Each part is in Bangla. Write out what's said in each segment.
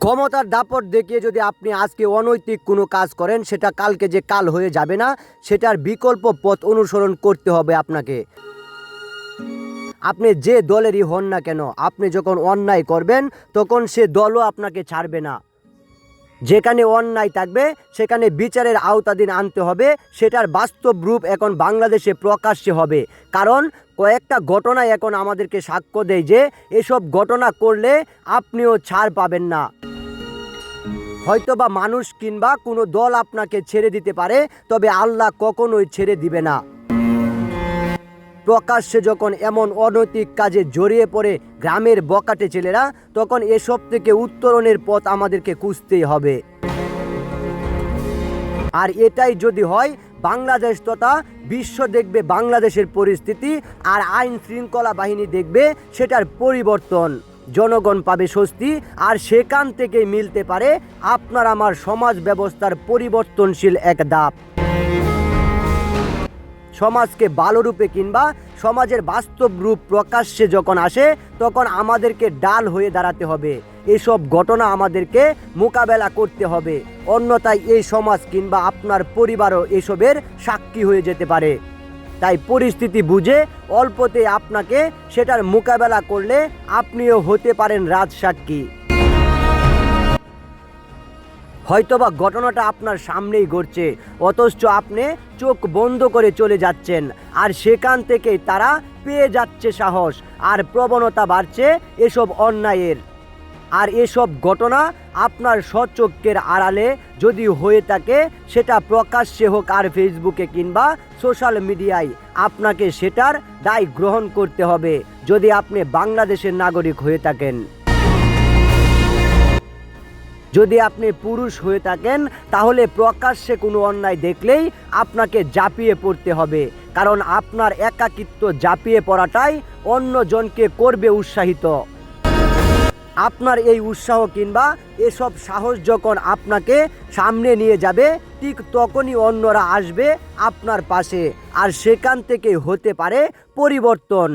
ক্ষমতার দাপট দেখিয়ে যদি আপনি আজকে অনৈতিক কোনো কাজ করেন, সেটা কালকে যে কাল হয়ে যাবে না, সেটার বিকল্প পথ অনুসরণ করতে হবে আপনাকে। আপনি যে দলেরই হন না কেন, আপনি যখন অন্যায় করবেন, তখন সে দলও আপনাকে ছাড়বে না। যেখানে অন্যায় থাকবে, সেখানে বিচারের আওতাধীন আনতে হবে, সেটার বাস্তব রূপ এখন বাংলাদেশে প্রকাশ্যে হবে। কারণ, কয়েকটা ঘটনা এখন আমাদেরকে সাক্ষ্য দেয় যে, এসব ঘটনা করলে আপনিও ছাড় পাবেন না। হয়তোবা মানুষ কিংবা কোনো দল আপনাকে ছেড়ে দিতে পারে, তবে আল্লাহ কখনোই ছেড়ে দিবে না। প্রকাশ্যে যখন এমন অনৈতিক কাজে জড়িয়ে পড়ে গ্রামের বকাটে ছেলেরা, তখন এসব থেকে উত্তরণের পথ আমাদেরকে খুঁজতেই হবে। আর এটাই যদি হয়, বাংলাদেশ তথা বিশ্ব দেখবে বাংলাদেশের পরিস্থিতি, আর আইন শৃঙ্খলা বাহিনী দেখবে সেটার পরিবর্তন। জনগণ পাবে স্বস্তি আর সেখান থেকেই মিলতে পারে আপনার আমার সমাজ ব্যবস্থার পরিবর্তনশীল এক দাপ সমাজকে ভালো রূপে কিংবা সমাজের বাস্তব রূপ প্রকাশ্যে যখন আসে, তখন আমাদেরকে ডাল হয়ে দাঁড়াতে হবে। এসব ঘটনা আমাদেরকে মোকাবেলা করতে হবে। অন্যথায় এই সমাজ কিংবা আপনার পরিবারও এসবের সাক্ষী হয়ে যেতে পারে। তাই পরিস্থিতি বুঝে অল্পতে আপনাকে সেটার মোকাবেলা করলে আপনিও হতে পারেন রাজসাক্ষী। হয়তোবা ঘটনাটা আপনার সামনেই ঘটছে, অথচ আপনি চোখ বন্ধ করে চলে যাচ্ছেন, আর সেখান থেকেই তারা পেয়ে যাচ্ছে সাহস, আর প্রবণতা বাড়ছে এসব অন্যায়ের। আর এসব ঘটনা আপনার সচক্ষের আড়ালে যদি হয়ে থাকে, সেটা প্রকাশ্যে হোক আর ফেসবুকে কিংবা সোশ্যাল মিডিয়ায় আপনাকে সেটার দায় গ্রহণ করতে হবে, যদি আপনি বাংলাদেশের নাগরিক হয়ে থাকেন। যদি আপনি পুরুষ হয়ে থাকেন, তাহলে প্রকাশ্যে কোনো অন্যায় দেখলেই আপনাকে জাপিয়ে পড়তে হবে, কারণ আপনার একাকিত্ব জাপিয়ে পড়াটাই অন্যজনকে করবে উৎসাহিত। আপনার এই উৎসাহ কিংবা এসব সাহস যখন আপনাকে সামনে নিয়ে যাবে, ঠিক তখনই অন্যরা আসবে আপনার পাশে আর সেখান থেকে হতে পারে পরিবর্তন।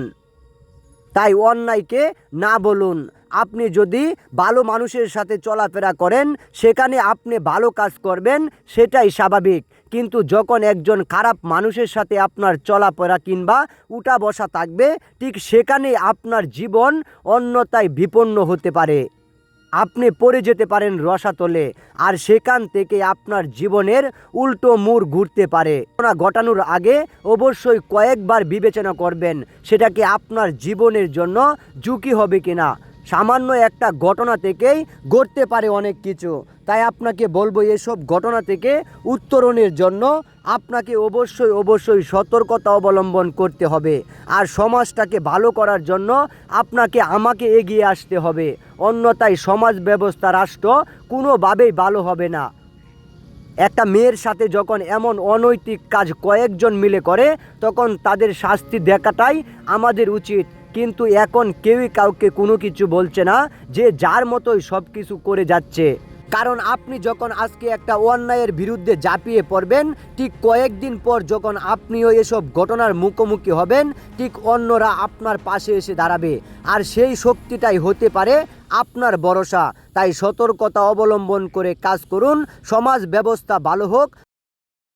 তাই অন্যায়কে না বলুন। আপনি যদি ভালো মানুষের সাথে চলাফেরা করেন, সেখানে আপনি ভালো কাজ করবেন, সেটাই স্বাভাবিক। কিন্তু যখন একজন খারাপ মানুষের সাথে আপনার চলাফেরা কিংবা উঠা বসা থাকবে, ঠিক সেখানে আপনার জীবন অন্যতায় বিপন্ন হতে পারে। আপনি পড়ে যেতে পারেন রসাতলে, আর সেখান থেকে আপনার জীবনের উল্টো মুড় ঘুরতে পারে। ঘটনা ঘটানোর আগে অবশ্যই কয়েকবার বিবেচনা করবেন সেটাকে আপনার জীবনের জন্য ঝুঁকি হবে কিনা। সামান্য একটা ঘটনা থেকেই ঘটতে পারে অনেক কিছু। তাই আপনাকে বলব, এসব ঘটনা থেকে উত্তরণের জন্য আপনাকে অবশ্যই অবশ্যই সতর্কতা অবলম্বন করতে হবে আর সমাজটাকে ভালো করার জন্য আপনাকে, আমাকে এগিয়ে আসতে হবে। অন্যথায় সমাজ ব্যবস্থা, রাষ্ট্র কোনোভাবেই ভালো হবে না। একটা মেয়ের সাথে যখন এমন অনৈতিক কাজ কয়েকজন মিলে করে, তখন তাদের শাস্তি দেখাটাই আমাদের উচিত। কিন্তু এখন কেউই কাউকে কোনো কিছু বলছে না যে যার মতোই সব কিছু করে যাচ্ছে। কারণ আপনি যখন আজকে একটা অন্যায়ের বিরুদ্ধে ঝাঁপিয়ে পড়বেন, ঠিক কয়েকদিন পর যখন আপনিও এসব ঘটনার মুখোমুখি হবেন, ঠিক অন্যরা আপনার পাশে এসে দাঁড়াবে। আর সেই শক্তিটাই হতে পারে আপনার ভরসা। তাই সতর্কতা অবলম্বন করে কাজ করুন, সমাজ ব্যবস্থা ভালো হোক।